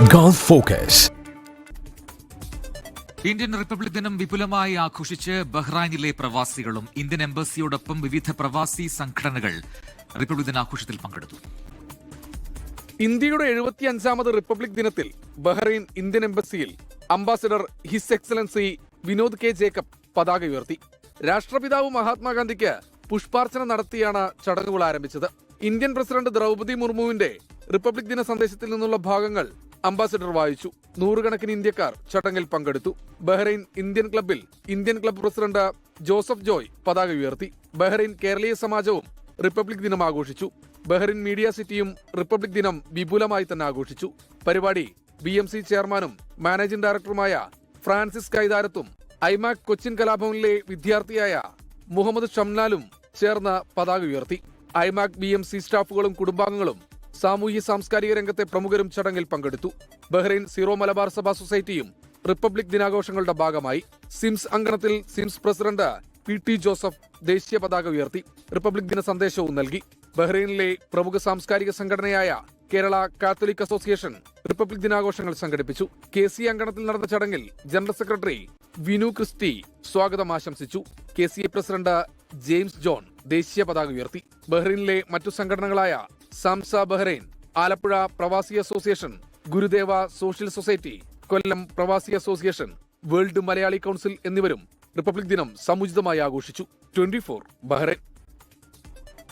Gulf focus Indian republic ദിനം വിപുലമായി ആഘോഷിച്ച് ബഹ്റൈനിലെ പ്രവാസികളും ഇന്ത്യൻ എംബസിയോടൊപ്പം വിവിധ പ്രവാസി സംഘടനകൾ റിപ്പബ്ലിക് ദിനാഘോഷത്തിൽ പങ്കെടുത്തു. ഇന്ത്യയുടെ എഴുപത്തിയഞ്ചാമത് റിപ്പബ്ലിക് ദിനത്തിൽ Bahrain Indian എംബസിയിൽ ambassador his excellency Vinod K Jacob പതാക ഉയർത്തി. രാഷ്ട്രപിതാവ് മഹാത്മാഗാന്ധിക്ക് പുഷ്പാർച്ചന നടത്തിയാണ് ചടങ്ങുകൾ ആരംഭിച്ചത്. ഇന്ത്യൻ പ്രസിഡന്റ് ദ്രൗപദി മുർമുവിന്റെ റിപ്പബ്ലിക് ദിന സന്ദേശത്തിൽ നിന്നുള്ള ഭാഗങ്ങൾ അംബാസിഡർ വായിച്ചു. നൂറുകണക്കിന് ഇന്ത്യക്കാർ ചടങ്ങിൽ പങ്കെടുത്തു. ബഹ്റൈൻ ഇന്ത്യൻ ക്ലബിൽ Indian club president Joseph Joy പതാക ഉയർത്തി. ബഹ്റൈൻ കേരളീയ സമാജവും റിപ്പബ്ലിക് ദിനം ആഘോഷിച്ചു. ബഹ്റൈൻ മീഡിയ സിറ്റിയും റിപ്പബ്ലിക് ദിനം വിപുലമായി തന്നെ ആഘോഷിച്ചു. പരിപാടി ബി എം സി ചെയർമാനും മാനേജിംഗ് ഡയറക്ടറുമായ ഫ്രാൻസിസ് കൈതാരത്തും ഐമാക് കൊച്ചിൻ കലാഭവനിലെ വിദ്യാർത്ഥിയായ മുഹമ്മദ് ഷംനാലും ചേർന്ന് പതാക ഉയർത്തി. ഐമാക് ബി എം സി സ്റ്റാഫുകളും കുടുംബാംഗങ്ങളും സാമൂഹ്യ സാംസ്കാരിക രംഗത്തെ പ്രമുഖരും ചടങ്ങിൽ പങ്കെടുത്തു. ബഹ്റൈൻ സീറോ മലബാർ സഭാ സൊസൈറ്റിയും റിപ്പബ്ലിക് ദിനാഘോഷങ്ങളുടെ ഭാഗമായി സിംസ് അങ്കണത്തിൽ SIMS president P T Joseph ദേശീയ പതാക ഉയർത്തി റിപ്പബ്ലിക് ദിന സന്ദേശവും നൽകി. ബഹ്റൈനിലെ പ്രമുഖ സാംസ്കാരിക സംഘടനയായ കേരള കാത്തലിക് അസോസിയേഷൻ റിപ്പബ്ലിക് ദിനാഘോഷങ്ങൾ സംഘടിപ്പിച്ചു. കെ സി അങ്കണത്തിൽ നടന്ന ചടങ്ങിൽ ജനറൽ സെക്രട്ടറി വിനു ക്രിസ്റ്റി സ്വാഗതം ആശംസിച്ചു. K C president James John ദേശീയ പതാക ഉയർത്തി. ബഹ്റൈനിലെ മറ്റു സംഘടനകളായ സാംസ Bahrain Alappuzha Pravasi association Gurudeva social society Kollam Pravasi association world Malayali council എന്നിവരും റിപ്പബ്ലിക് ദിനം സമുചിതമായി ആഘോഷിച്ചു. Twenty four Bahrain.